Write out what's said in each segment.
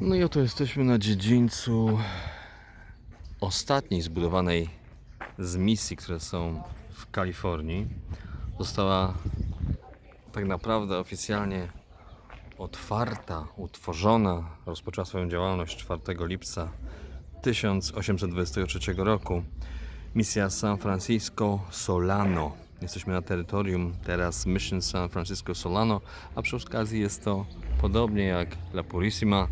No i oto jesteśmy na dziedzińcu ostatniej zbudowanej z misji, które są w Kalifornii. Została tak naprawdę oficjalnie otwarta, utworzona, rozpoczęła swoją działalność 4 lipca 1823 roku. Misja San Francisco Solano. Jesteśmy na terytorium teraz Mission San Francisco Solano, a przy okazji jest to podobnie jak La Purísima.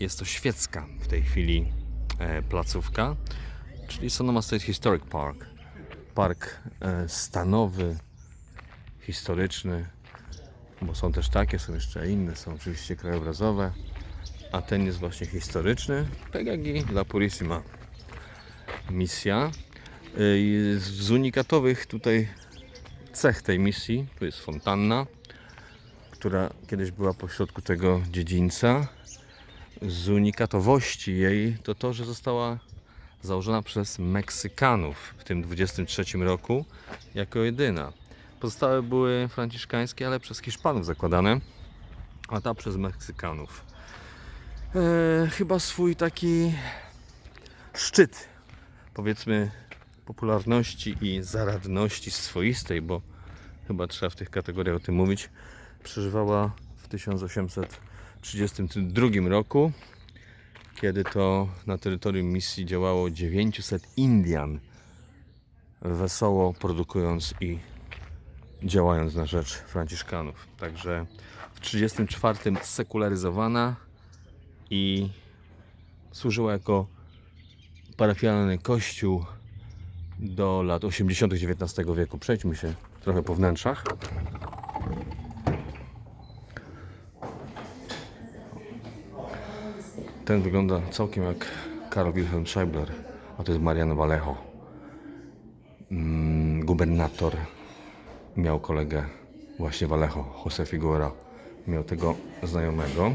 Jest to świecka w tej chwili e, placówka, czyli Sonoma State Historic Park. Park e, stanowy, historyczny, bo są też takie, są jeszcze inne, są oczywiście krajobrazowe, a ten jest właśnie historyczny, tak jak i La Purísima misja. Y, Z unikatowych tutaj cech tej misji, tu jest fontanna, która kiedyś była pośrodku tego dziedzińca. Z unikatowości jej to to, że została założona przez Meksykanów w tym 23 roku jako jedyna. Pozostałe były franciszkańskie, ale przez Hiszpanów zakładane, a ta przez Meksykanów. E, chyba swój taki szczyt, powiedzmy, popularności i zaradności swoistej, bo chyba trzeba w tych kategoriach o tym mówić, przeżywała w 1832 roku, kiedy to na terytorium misji działało 900 Indian, wesoło produkując i działając na rzecz Franciszkanów. Także w 1934 sekularyzowana i służyła jako parafialny kościół do lat 80. XIX wieku. Przejdźmy się trochę po wnętrzach. Ten wygląda całkiem jak Karl Wilhelm Scheibler, a to jest Mariano Vallejo. Mm, gubernator miał kolegę właśnie Vallejo, Jose Figuera. Miał tego znajomego,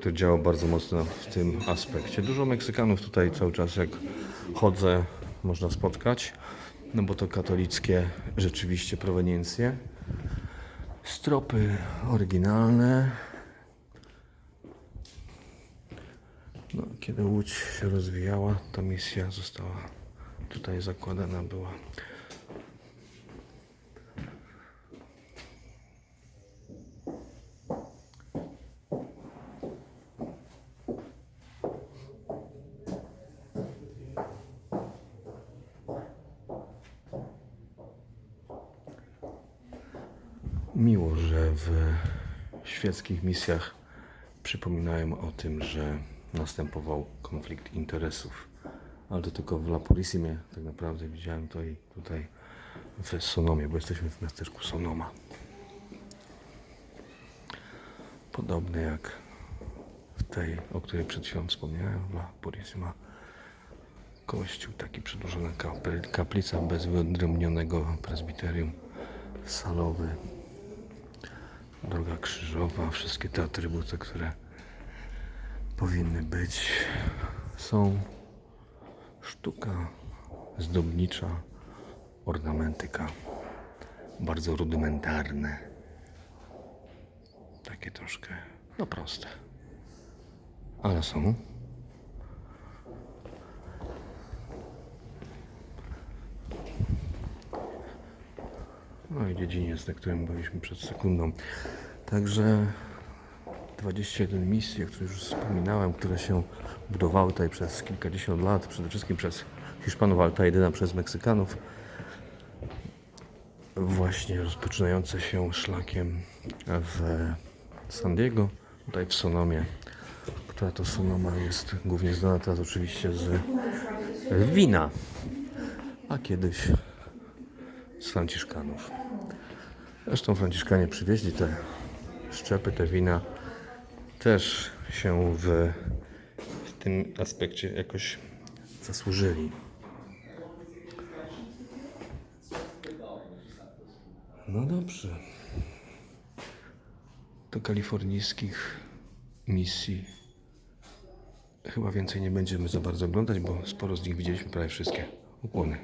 który działał bardzo mocno w tym aspekcie. Dużo Meksykanów tutaj cały czas jak chodzę można spotkać, no bo to katolickie rzeczywiście proweniencje. Stropy oryginalne. No, kiedy Łódź się rozwijała, ta misja została tutaj zakładana była. Miło, że w świeckich misjach przypominają o tym, że następował konflikt interesów. Ale to tylko w La Purissimie tak naprawdę widziałem to i tutaj w Sonomie, bo jesteśmy w miasteczku Sonoma. Podobnie jak w tej, o której przed chwilą wspomniałem, La Purissima. Kościół, taki przedłużona kapel, kaplica bez wyodrębnionego prezbiterium, salowy, droga krzyżowa, wszystkie te atrybuty, które powinny być, są sztuka zdobnicza, ornamentyka, bardzo rudymentarne, takie troszkę, no proste, ale są. No i dziedziniec, na którym byliśmy przed sekundą. Także 21 misji, o których już wspominałem, które się budowały tutaj przez kilkadziesiąt lat, przede wszystkim przez Hiszpanów, ale ta jedyna przez Meksykanów. Właśnie rozpoczynające się szlakiem w San Diego, tutaj w Sonomie, która to Sonoma jest głównie znana teraz oczywiście z wina, a kiedyś z Franciszkanów. Zresztą Franciszkanie przywieźli te szczepy, te wina też się w, w tym aspekcie jakoś zasłużyli. No dobrze. Do kalifornijskich misji chyba więcej nie będziemy za bardzo oglądać, bo sporo z nich widzieliśmy, prawie wszystkie. Ukłony.